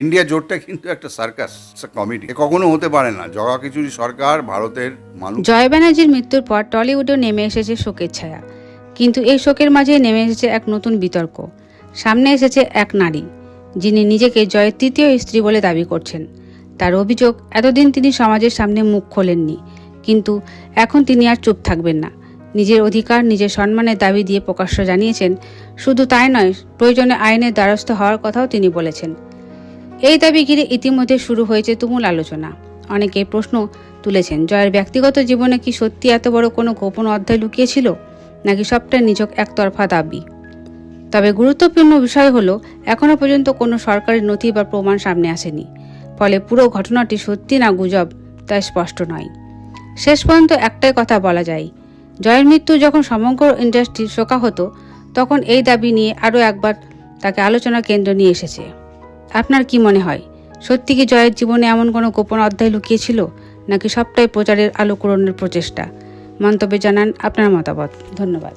India জোটটা কিন্তু একটা circus committee কখনো হতে পারে না। জগা খিচুড়ি সরকার, ভারতের মানুষ। জয় ব্যানার্জির মৃত্যুর পর টলিউডেও নেমে এসেছে শোকের ছায়া। কিন্তু এই শোকের মাঝে নেমে এসেছে এক নতুন বিতর্ক। সামনে এসেছে এক নারী, যিনি নিজেকে জয়ের তৃতীয় স্ত্রী বলে দাবি করছেন। তার অভিযোগ, এতদিন তিনি সমাজের সামনে মুখ খোলেননি। কিন্তু এখন তিনি আর চুপ থাকবেন না। নিজের অধিকার, নিজের সম্মানের দাবি দিয়ে প্রকাশ্য জানিয়েছেন। শুধু তাই নয়, প্রয়োজনে আইনের দ্বারস্থ হওয়ার কথাও তিনি বলেছেন। এই দাবি ঘিরে ইতিমধ্যে শুরু হয়েছে তুমুল আলোচনা। অনেকে প্রশ্ন তুলেছেন, জয়ের ব্যক্তিগত জীবনে কি সত্যি এত বড় কোনো গোপন অধ্যায় লুকিয়েছিল, নাকি সবটাই নিছক একতরফা দাবি? তবে গুরুত্বপূর্ণ বিষয় হলো এখনও পর্যন্ত কোনো সরকারি নথি বা প্রমাণ সামনে আসেনি। ফলে পুরো ঘটনাটি সত্যি না গুজব, তা স্পষ্ট নয়। শেষ পর্যন্ত একটাই কথা বলা যায়, জয়ের মৃত্যু যখন সমগ্র ইন্ডাস্ট্রি শোকা হতো তখন এই দাবি নিয়ে আরও একবার তাকে আলোচনার কেন্দ্র নিয়ে এসেছে। আপনার কি মনে হয়? সত্যি কি জয়ের জীবনে এমন কোনো গোপন অধ্যায় লুকিয়েছিল? নাকি সবটাই প্রচারের আলোকরণের প্রচেষ্টা? মন্তব্যে জানান আপনার মতামত। ধন্যবাদ।